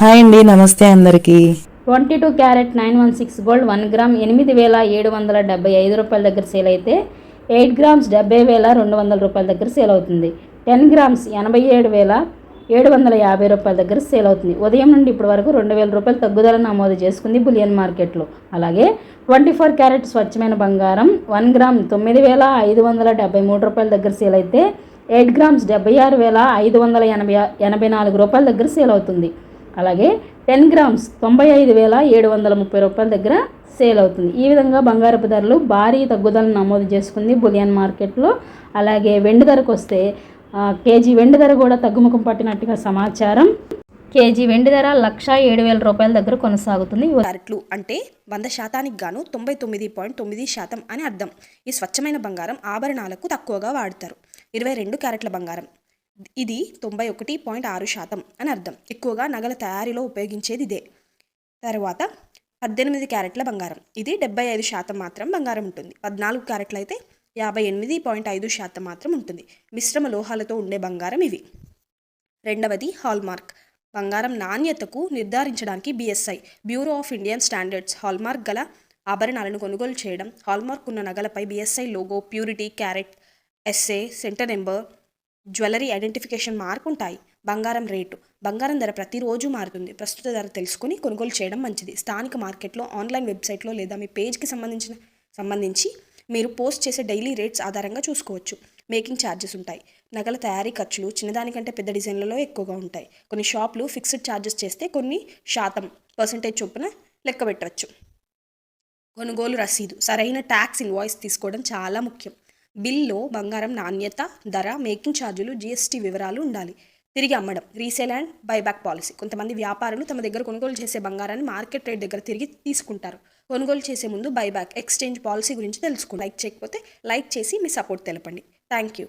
Hi అండి నమస్తే అందరికీ. Twenty two carat nine one six gold one gram ఎనిమిది వేల ఏడు వందల డెబ్బై ఐదు రూపాయల దగ్గర సేల్ అయితే ఎయిట్ గ్రామ్స్ డెబ్బై వేల రెండు వందల రూపాయల దగ్గర సేల్ అవుతుంది. టెన్ గ్రామ్స్ ఎనభై ఏడు వేల ఏడు వందల యాభై రూపాయల దగ్గర సేల్ అవుతుంది. ఉదయం నుండి ఇప్పటి వరకు రెండు వేల రూపాయలు తగ్గుదల నమోదు చేసుకుంది బులియన్ మార్కెట్లో. అలాగే ట్వంటీ ఫోర్ క్యారెట్ స్వచ్ఛమైన బంగారం వన్ గ్రామ్ తొమ్మిది వేల ఐదు వందల డెబ్బై మూడు రూపాయల దగ్గర సేల్ అయితే ఎయిట్ గ్రామ్స్ డెబ్బై ఆరు వేల ఐదు వందల ఎనభై ఎనభై నాలుగు రూపాయల దగ్గర సేల్ అవుతుంది. అలాగే టెన్ గ్రామ్స్ తొంభై ఐదు వేల ఏడు వందల ముప్పై రూపాయల దగ్గర సేల్ అవుతుంది. ఈ విధంగా బంగారపు ధరలు భారీ తగ్గుదలను నమోదు చేసుకుంది బులియన్ మార్కెట్లో. అలాగే వెండి ధరకు వస్తే కేజీ వెండి ధర కూడా తగ్గుముఖం పట్టినట్టుగా సమాచారం. కేజీ వెండి ధర లక్ష ఏడు వేల రూపాయల దగ్గర కొనసాగుతుంది. క్యారెట్లు అంటే వంద శాతానికి గాను తొంభై తొమ్మిది పాయింట్ తొమ్మిది శాతం అని అర్థం. ఈ స్వచ్ఛమైన బంగారం ఆభరణాలకు తక్కువగా వాడతారు. ఇరవై రెండు క్యారెట్ల బంగారం. ఇది తొంభై ఒకటి పాయింట్ ఆరు శాతం అని అర్థం. ఎక్కువగా నగల తయారీలో ఉపయోగించేది ఇదే. తర్వాత పద్దెనిమిది క్యారెట్ల బంగారం. ఇది డెబ్బై ఐదు శాతం మాత్రం బంగారం ఉంటుంది. పద్నాలుగు క్యారెట్లు అయితే యాభై ఎనిమిది పాయింట్ ఐదు శాతం మాత్రం ఉంటుంది. మిశ్రమ లోహాలతో ఉండే బంగారం ఇవి. రెండవది హాల్మార్క్. బంగారం నాణ్యతకు నిర్ధారించడానికి BSI bureau of Indian standards. Hallmark గల ఆభరణాలను కొనుగోలు చేయడం హాల్మార్క్ ఉన్న నగలపై BSI logo purity carat SA centre number jewellery identification mark ఉంటాయి బంగారం రేటు. బంగారం ధర ప్రతిరోజు మారుతుంది. ప్రస్తుత ధర తెలుసుకుని కొనుగోలు చేయడం మంచిది. స్థానిక మార్కెట్లో ఆన్లైన్ వెబ్సైట్లో లేదా మీ పేజ్కి సంబంధించిన సంబంధించి మీరు పోస్ట్ చేసే డైలీ రేట్స్ ఆధారంగా చూసుకోవచ్చు. మేకింగ్ ఛార్జెస్ ఉంటాయి. నగల తయారీ ఖర్చులు చిన్నదానికంటే పెద్ద డిజైన్లలో ఎక్కువగా ఉంటాయి. కొన్ని షాపులు ఫిక్స్డ్ ఛార్జెస్ చేస్తే కొన్ని శాతం పర్సంటేజ్ చొప్పున లెక్క పెట్టవచ్చు. కొనుగోలు రసీదు. సరైన ట్యాక్స్ ఇన్వాయిస్ తీసుకోవడం చాలా ముఖ్యం. బిల్లో బంగారం నాణ్యత ధర మేకింగ్ ఛార్జీలు జీఎస్టీ వివరాలు ఉండాలి. తిరిగి అమ్మడం రీసేల్ అండ్ బైబ్యాక్ పాలసీ. కొంతమంది వ్యాపారులు తమ దగ్గర కొనుగోలు చేసే బంగారాన్ని మార్కెట్ రేట్ దగ్గర తిరిగి తీసుకుంటారు. కొనుగోలు చేసే ముందు బైబ్యాక్ ఎక్స్చేంజ్ పాలసీ గురించి తెలుసుకోండి లైక్ చేయకపోతే లైక్ చేసి మీ సపోర్ట్ తెలపండి. Thank you.